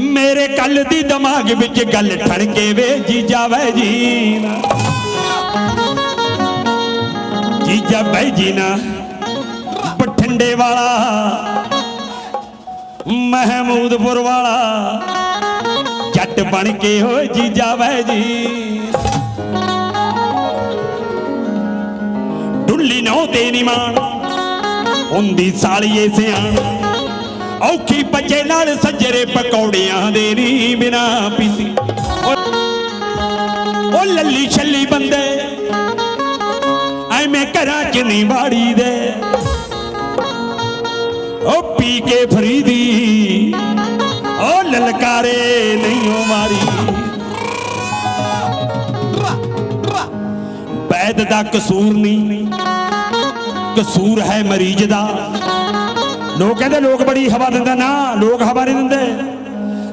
ਮੇਰੇ ਕੱਲ ਦੀ ਦਿਮਾਗ ਵਿੱਚ ਗੱਲ ਠਣ ਕੇ ਵੇ ਜੀਜਾ ਵੈ ਜੀ ਨਾ ਜੀਜਾ ਬੈ ਜੀ ਨਾ ਬਠਿੰਡੇ ਵਾਲਾ, ਮਹਿਮੂਦਪੁਰ ਵਾਲਾ, ਜੱਟ ਬਣ ਕੇ ਹੋ ਜੀਜਾ ਵੈ ਜੀ ਡੁੱਲੀ ਨੋ ਤੇ ਨੀ ਮਾਣ, ਹੁੰਦੀ ਸਾਲੀਏ ਸਿਆਣ। ਔਖੀ ਬੱਚੇ ਨਾਲ ਸੱਜਰੇ ਪਕੌੜਿਆਂ ਦੇ ਨੀ ਬਿਨਾ ਪੀਤੀ। ਉਹ- ਲੱਲੀ ਛੱਲੀ ਬੰਦੇ, ਐਵੇਂ ਘਰਾਂ ਚ ਨਹੀਂ ਵਾੜੀ ਦੇ ਉਹ ਪੀ ਕੇ ਫਰੀਦੀ, ਉਹ ਲਲਕਾਰੇ ਨਹੀਂ ਉਹ ਮਾਰੀ। ਵੈਦ ਦਾ ਕਸੂਰ ਨਹੀਂ ਕਸੂਰ ਹੈ ਮਰੀਜ਼ ਦਾ। ਲੋਕ ਕਹਿੰਦੇ, ਲੋਕ ਬੜੀ ਹਵਾ ਦਿੰਦੇ ਨਾ, ਲੋਕ ਹਵਾ ਨਹੀਂ ਦਿੰਦੇ।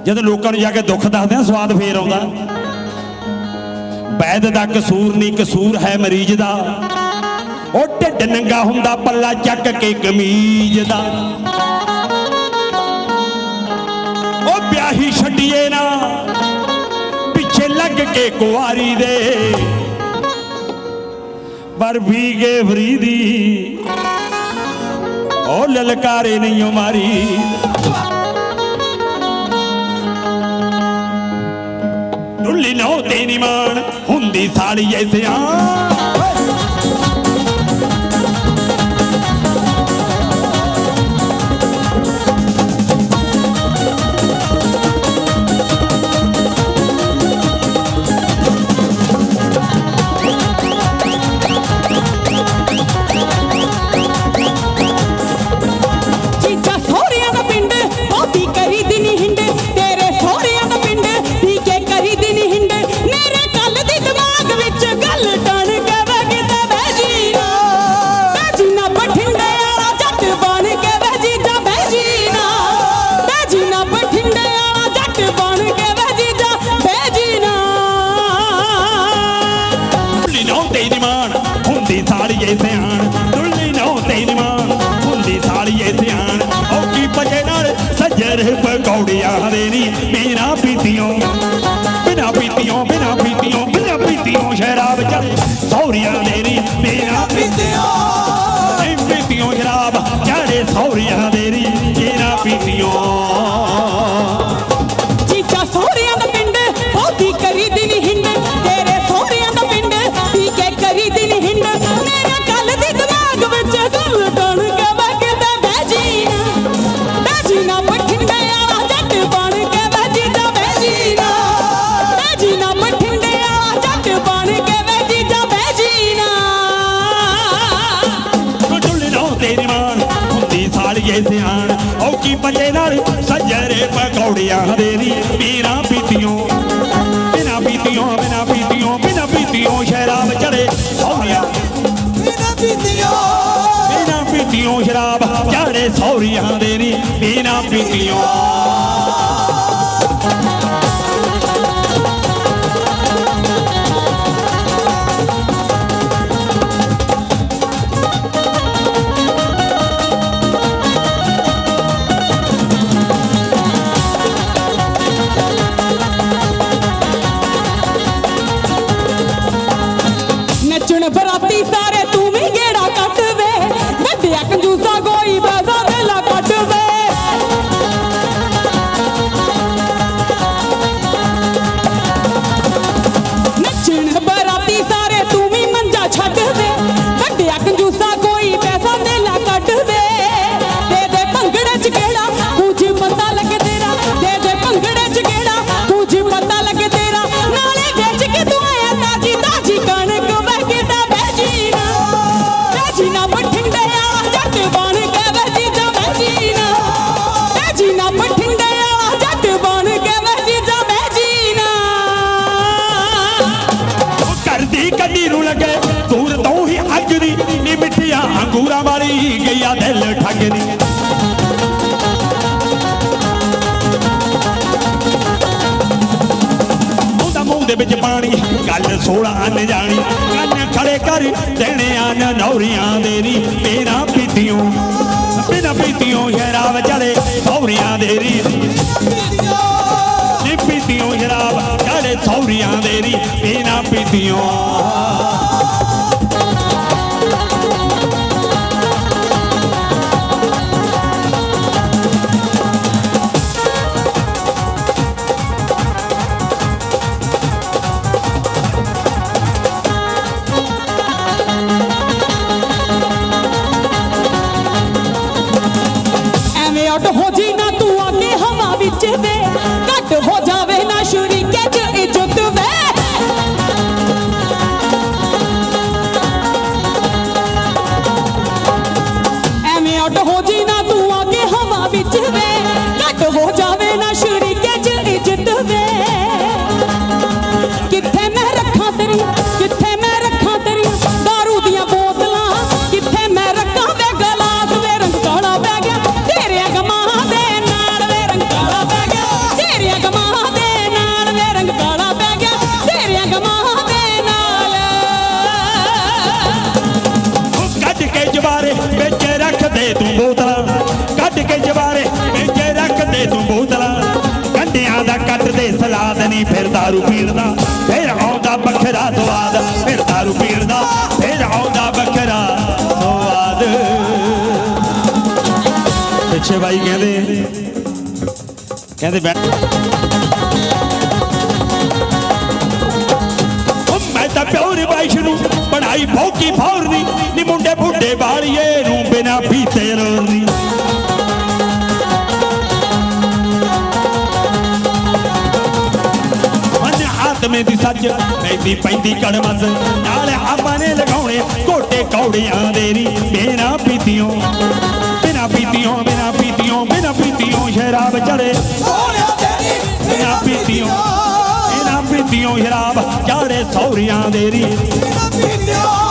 ਜਦੋਂ ਲੋਕਾਂ ਨੂੰ ਜਾ ਕੇ ਦੁੱਖ ਦੱਸਦੇ ਆ, ਸਵਾਦ ਫੇਰ ਆਉਂਦਾ। ਵੈਦ ਦਾ ਕਸੂਰ ਨਹੀਂ, ਕਸੂਰ ਹੈ ਮਰੀਜ਼ ਦਾ। ਉਹ ਢਿੱਡ ਨੰਗਾ ਹੁੰਦਾ, ਪੱਲਾ ਚੱਕ ਕੇ ਕਮੀਜ਼ ਦਾ। ਉਹ ਵਿਆਹੀ ਛੱਡੀਏ ਨਾ, ਪਿੱਛੇ ਲੱਗ ਕੇ ਕੁਆਰੀ ਦੇ। ਪਰ ਵੀ ਗਏ ਫਰੀਦੀ ਉਹ ਲਲਕਾਰੇ ਨਹੀਂ ਓ ਮਾਰੀ। ਡੁੱਲੀ ਨੋ ਤੇ ਨੀ ਮਾਣ ਹੁੰਦੀ ਸਾਲੀ ਐਸੇ ਆ। ਸੱਜਰ ਪਕੌੜਿਆਂ ਦੇ ਨੀ। ਬਿਨਾ ਪੀਤੀਓ ਬਿਨਾ ਪੀਤੀਓ ਬਿਨਾ ਪੀਤੀਓ ਬਿਨਾ ਪੀਤੀਓ ਸ਼ਰਾਬ ਚੱਲ ਸੌਰੀਆਂ ਦੇ ਨੀ। ਬਿਨਾ ਪੀਤੀਓ ਨਹੀਂ ਪੀਤੀਓ ਸ਼ਰਾਬ ਚਾੜੇ ਸੌਰੀਆਂ ਪੱਲੇ ਨਾਲ ਸੱਜਰੇ ਪਕੌੜਿਆਂ ਦੇ ਨੀ ਪੀਰਾਂ ਪੀਤੀਓ। ਬਿਨਾ ਪੀਤੀਓ ਬਿਨਾ ਪੀਤੀਓ ਬਿਨਾ ਪੀਤੀਓ ਸ਼ਰਾਬ ਚੜੇ ਸੌਰੀਆਂ। ਬਿਨਾ ਪੀਤੀਓ। ਬਿਨਾ ਪੀਤੀਓ ਸ਼ਰਾਬ ਚੜੇ ਸੌਰੀਆਂ ਦੇ ਨੀ ਬਿਨਾ ਪੀਤੀਓ। ਦੂਰ ਤੋਂ ਹੀ ਅੱਗ ਦੀ ਨੀ ਮਿੱਠੀਆਂ ਅੰਗੂਰਾਂ ਵਾਲੀ ਗਈਆ ਦਿਲ ਠੱਗਦੀ। ਉਹਦਾ ਦੇ ਵਿੱਚ ਪਾਣੀ, ਗੱਲ 16 ਅੰਨ ਕੰਨ ਖੜੇ ਕਰ ਦੇਣੇ ਆ ਨੌਰੀਆਂ ਦੇ ਨੀ ਬਿਨਾ ਪੀਤੀਓ ਬਿਨਾ ਪੀਤੀਓ ਸ਼ਰਾਬ ਚੜੇ ਸੌਰੀਆਂ ਦੇ ਰੀ। ਪੀਤੀਓ ਸੌਰੀਆਂ ਦੇ ਨੀ ਬਿਨਾ ਪੀਤੀਓ। ਨਹੀਂ ਫਿਰ ਦਾਰੂ ਪੀਂਦਾ ਫਿਰ ਆਉਂਦਾ ਵੱਖਰਾ ਸਵਾਦ, ਫਿਰ ਦਾਰੂ ਪੀਂਦਾ ਫਿਰ ਆਉਂਦਾ ਵੱਖਰਾ ਸਵਾਦ। ਪਿੱਛੇ ਬਾਈ ਕਹਿੰਦੇ ਕਹਿੰਦੇ ਬੈ ਉਹ ਮੈਂ ਤਾਂ ਪਿਓਰ ਬਾਈਸ਼ ਨੂੰ ਬਣਾਈ ਭੌਕੀ ਫੌਰਨੀ। ਨੀ ਮੁੰਡੇ ਬੁੱਢੇ ਵਾਲੀਏ ਨੂੰ ਬਿਨਾ ਪੀਤੇ ਰੋਣੀ ਆਤਮੇ ਦੀ ਸੱਜ ਮੈਦੀ ਪੈਂਦੀ ਕੜਮਸ। ਨਾਲ ਆਪਾਂ ਨੇ ਲਗਾਉਣੇ ਕੋਟੇ ਕੌੜੀਆਂ ਦੇ ਨੀ। ਬਿਨਾ ਪੀਤੀਓ ਬਿਨਾ ਪੀਤੀਓ ਬਿਨਾ ਪੀਤੀਓ ਬਿਨਾ ਪੀਤੀਓ ਸ਼ਰਾਬ ਚੜੇ। ਸੋਹਣਿਆ ਤੇਰੀ ਬਿਨਾ ਪੀਤੀਓ ਬਿਨਾ ਪੀਤੀਓ ਸ਼ਰਾਬ ਚਾੜੇ ਸੌਰੀਆਂ ਦੇ ਰੀ ਬਿਨਾ ਪੀਤਿਓ।